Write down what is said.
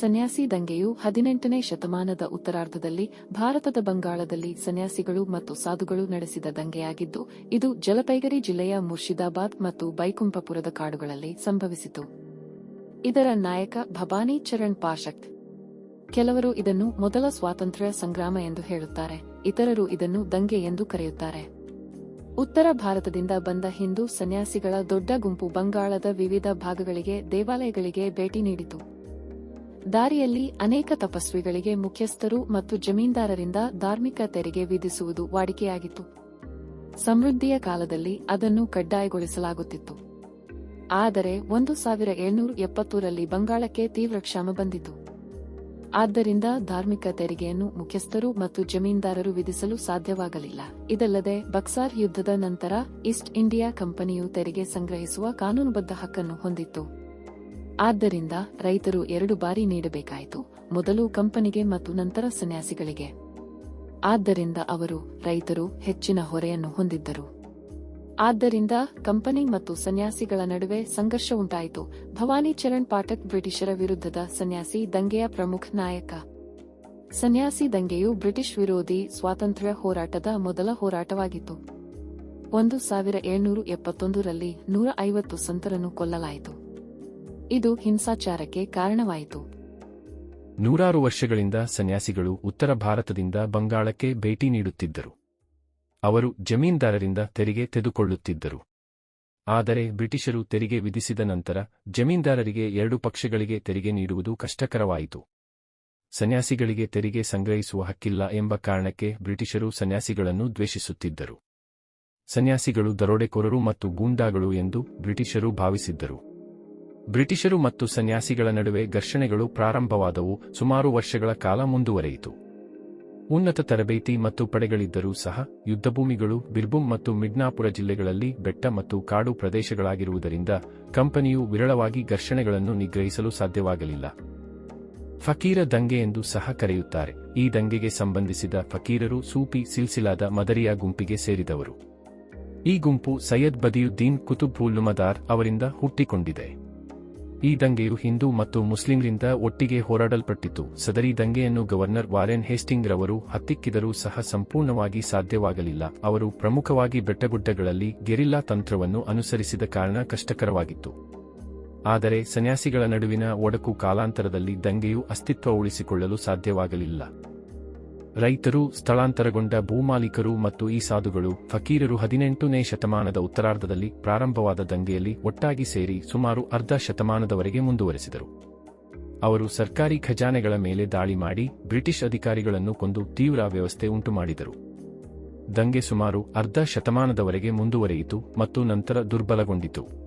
ಸನ್ಯಾಸಿ ದಂಗೆಯು ಹದಿನೆಂಟನೇ ಶತಮಾನದ ಉತ್ತರಾರ್ಧದಲ್ಲಿ ಭಾರತದ ಬಂಗಾಳದಲ್ಲಿ ಸನ್ಯಾಸಿಗಳು ಮತ್ತು ಸಾಧುಗಳು ನಡೆಸಿದ ದಂಗೆಯಾಗಿದ್ದು, ಇದು ಜಲಪೈಗರಿ ಜಿಲ್ಲೆಯ ಮುರ್ಷಿದಾಬಾದ್ ಮತ್ತು ಬೈಕುಂಪಪುರದ ಕಾಡುಗಳಲ್ಲಿ ಸಂಭವಿಸಿತು. ಇದರ ನಾಯಕ ಭವಾನಿ ಚರಣ್ ಪಾಶಕ್ ಕೆಲವರು ಇದನ್ನು ಮೊದಲ ಸ್ವಾತಂತ್ರ್ಯ ಸಂಗ್ರಾಮ ಎಂದು ಹೇಳುತ್ತಾರೆ, ಇತರರು ಇದನ್ನು ದಂಗೆ ಎಂದು ಕರೆಯುತ್ತಾರೆ. ಉತ್ತರ ಭಾರತದಿಂದ ಬಂದ ಹಿಂದೂ ಸನ್ಯಾಸಿಗಳ ದೊಡ್ಡ ಗುಂಪು ಬಂಗಾಳದ ವಿವಿಧ ಭಾಗಗಳಿಗೆ ದೇವಾಲಯಗಳಿಗೆ ಭೇಟಿ ನೀಡಿತು. ದಾರಿಯಲ್ಲಿ ಅನೇಕ ತಪಸ್ವಿಗಳಿಗೆ ಮುಖ್ಯಸ್ಥರು ಮತ್ತು ಜಮೀನ್ದಾರರಿಂದ ಧಾರ್ಮಿಕ ತೆರಿಗೆ ವಿಧಿಸುವುದು ವಾಡಿಕೆಯಾಗಿತ್ತು. ಸಮೃದ್ಧಿಯ ಕಾಲದಲ್ಲಿ ಅದನ್ನು ಕಡ್ಡಾಯಗೊಳಿಸಲಾಗುತ್ತಿತ್ತು. ಆದರೆ ಒಂದು ಸಾವಿರ ಏಳ್ನೂರ ಎಪ್ಪತ್ತೂರಲ್ಲಿ ಬಂಗಾಳಕ್ಕೆ ತೀವ್ರ ಕ್ಷಾಮ ಬಂದಿತು. ಆದ್ದರಿಂದ ಧಾರ್ಮಿಕ ತೆರಿಗೆಯನ್ನು ಮುಖ್ಯಸ್ಥರು ಮತ್ತು ಜಮೀನ್ದಾರರು ವಿಧಿಸಲು ಸಾಧ್ಯವಾಗಲಿಲ್ಲ. ಇದಲ್ಲದೆ ಬಕ್ಸಾರ್ ಯುದ್ಧದ ನಂತರ ಈಸ್ಟ್ ಇಂಡಿಯಾ ಕಂಪನಿಯು ತೆರಿಗೆ ಸಂಗ್ರಹಿಸುವ ಕಾನೂನುಬದ್ಧ ಹಕ್ಕನ್ನು ಹೊಂದಿತ್ತು. ಆದ್ದರಿಂದ ರೈತರು ಎರಡು ಬಾರಿ ನೀಡಬೇಕಾಯಿತು, ಮೊದಲು ಕಂಪನಿಗೆ ಮತ್ತು ನಂತರ ಸನ್ಯಾಸಿಗಳಿಗೆ. ಆದ್ದರಿಂದ ಅವರು ರೈತರು ಹೆಚ್ಚಿನ ಹೊರೆಯನ್ನು ಹೊಂದಿದ್ದರು. ಆದ್ದರಿಂದ ಕಂಪನಿ ಮತ್ತು ಸನ್ಯಾಸಿಗಳ ನಡುವೆ ಸಂಘರ್ಷ ಉಂಟಾಯಿತು. ಭವಾನಿ ಚರಣ್ ಪಾಠಕ್ ಬ್ರಿಟಿಷರ ವಿರುದ್ಧದ ಸನ್ಯಾಸಿ ದಂಗೆಯ ಪ್ರಮುಖ ನಾಯಕ. ಸನ್ಯಾಸಿ ದಂಗೆಯು ಬ್ರಿಟಿಷ್ ವಿರೋಧಿ ಸ್ವಾತಂತ್ರ್ಯ ಹೋರಾಟದ ಮೊದಲ ಹೋರಾಟವಾಗಿತ್ತು. ಒಂದು ಸಾವಿರ ಏಳ್ನೂರ ಎಪ್ಪತ್ತೊಂದರಲ್ಲಿ ನೂರ ಐವತ್ತು ಸಂತರನ್ನು ಕೊಲ್ಲಲಾಯಿತು. ಇದು ಹಿಂಸಾಚಾರಕ್ಕೆ ಕಾರಣವಾಯಿತು. ನೂರಾರು ವರ್ಷಗಳಿಂದ ಸನ್ಯಾಸಿಗಳು ಉತ್ತರ ಭಾರತದಿಂದ ಬಂಗಾಳಕ್ಕೆ ಭೇಟಿ ನೀಡುತ್ತಿದ್ದರು. ಅವರು ಜಮೀನ್ದಾರರಿಂದ ತೆರಿಗೆ ತೆಗೆದುಕೊಳ್ಳುತ್ತಿದ್ದರು. ಆದರೆ ಬ್ರಿಟಿಷರು ತೆರಿಗೆ ವಿಧಿಸಿದ ನಂತರ ಜಮೀನ್ದಾರರಿಗೆ ಎರಡು ಪಕ್ಷಗಳಿಗೆ ತೆರಿಗೆ ನೀಡುವುದು ಕಷ್ಟಕರವಾಯಿತು. ಸನ್ಯಾಸಿಗಳಿಗೆ ತೆರಿಗೆ ಸಂಗ್ರಹಿಸುವ ಹಕ್ಕಿಲ್ಲ ಎಂಬ ಕಾರಣಕ್ಕೆ ಬ್ರಿಟಿಷರು ಸನ್ಯಾಸಿಗಳನ್ನು ದ್ವೇಷಿಸುತ್ತಿದ್ದರು. ಸನ್ಯಾಸಿಗಳು ದರೋಡೆಕೋರರು ಮತ್ತು ಗೂಂಡಾಗಳು ಎಂದು ಬ್ರಿಟಿಷರು ಭಾವಿಸಿದ್ದರು. ಬ್ರಿಟಿಷರು ಮತ್ತು ಸನ್ಯಾಸಿಗಳ ನಡುವೆ ಘರ್ಷಣೆಗಳು ಪ್ರಾರಂಭವಾದವು ಸುಮಾರು ವರ್ಷಗಳ ಕಾಲ ಮುಂದುವರೆಯಿತು. ಉನ್ನತ ತರಬೇತಿ ಮತ್ತು ಪಡೆಗಳಿದ್ದರೂ ಸಹ, ಯುದ್ಧಭೂಮಿಗಳು ಬಿರ್ಬುಂ ಮತ್ತು ಮಿಡ್ನಾಪುರ ಜಿಲ್ಲೆಗಳಲ್ಲಿ ಬೆಟ್ಟ ಮತ್ತು ಕಾಡು ಪ್ರದೇಶಗಳಾಗಿರುವುದರಿಂದ ಕಂಪನಿಯು ವಿರಳವಾಗಿ ಘರ್ಷಣೆಗಳನ್ನು ನಿಗ್ರಹಿಸಲು ಸಾಧ್ಯವಾಗಲಿಲ್ಲ. ಫಕೀರ ದಂಗೆ ಎಂದು ಸಹ ಕರೆಯುತ್ತಾರೆ. ಈ ದಂಗೆಗೆ ಸಂಬಂಧಿಸಿದ ಫಕೀರರು ಸೂಪಿ ಸಿಲ್ಸಿಲಾದ ಮದರಿಯಾ ಗುಂಪಿಗೆ ಸೇರಿದವರು. ಈ ಗುಂಪು ಸೈಯದ್ ಬದಿಯುದ್ದೀನ್ ಕುತುಬ್ ಉಲ್ ಅವರಿಂದ ಹುಟ್ಟಿಕೊಂಡಿದೆ. ಈ ದಂಗೆಯು ಹಿಂದೂ ಮತ್ತು ಮುಸ್ಲಿಂರಿಂದ ಒಟ್ಟಿಗೆ ಹೋರಾಡಲ್ಪಟ್ಟಿತು. ಸದರಿ ದಂಗೆಯನ್ನು ಗವರ್ನರ್ ವಾರೆನ್ ಹೇಸ್ಟಿಂಗ್ ರವರು ಹತ್ತಿಕ್ಕಿದರೂ ಸಹ ಸಂಪೂರ್ಣವಾಗಿ ಸಾಧ್ಯವಾಗಲಿಲ್ಲ. ಅವರು ಪ್ರಮುಖವಾಗಿ ಬೆಟ್ಟಗುಡ್ಡಗಳಲ್ಲಿ ಗೆರಿಲ್ಲಾ ತಂತ್ರವನ್ನು ಅನುಸರಿಸಿದ ಕಾರಣ ಕಷ್ಟಕರವಾಗಿತ್ತು. ಆದರೆ ಸನ್ಯಾಸಿಗಳ ನಡುವಿನ ಒಡಕು ಕಾಲಾಂತರದಲ್ಲಿ ದಂಗೆಯು ಅಸ್ತಿತ್ವ ಉಳಿಸಿಕೊಳ್ಳಲು ಸಾಧ್ಯವಾಗಲಿಲ್ಲ. ರೈತರು, ಸ್ಥಳಾಂತರಗೊಂಡ ಭೂಮಾಲೀಕರು ಮತ್ತು ಈ ಸಾಧುಗಳು ಫಕೀರರು ಹದಿನೆಂಟನೇ ಶತಮಾನದ ಉತ್ತರಾರ್ಧದಲ್ಲಿ ಪ್ರಾರಂಭವಾದ ದಂಗೆಯಲ್ಲಿ ಒಟ್ಟಾಗಿ ಸೇರಿ ಸುಮಾರು ಅರ್ಧ ಶತಮಾನದವರೆಗೆ ಮುಂದುವರೆಸಿದರು. ಅವರು ಸರ್ಕಾರಿ ಖಜಾನೆಗಳ ಮೇಲೆ ದಾಳಿ ಮಾಡಿ ಬ್ರಿಟಿಷ್ ಅಧಿಕಾರಿಗಳನ್ನು ಕೊಂದು ತೀವ್ರ ವ್ಯವಸ್ಥೆ ಉಂಟುಮಾಡಿದರು. ದಂಗೆ ಸುಮಾರು ಅರ್ಧ ಶತಮಾನದವರೆಗೆ ಮುಂದುವರೆಯಿತು ಮತ್ತು ನಂತರ ದುರ್ಬಲಗೊಂಡಿತು.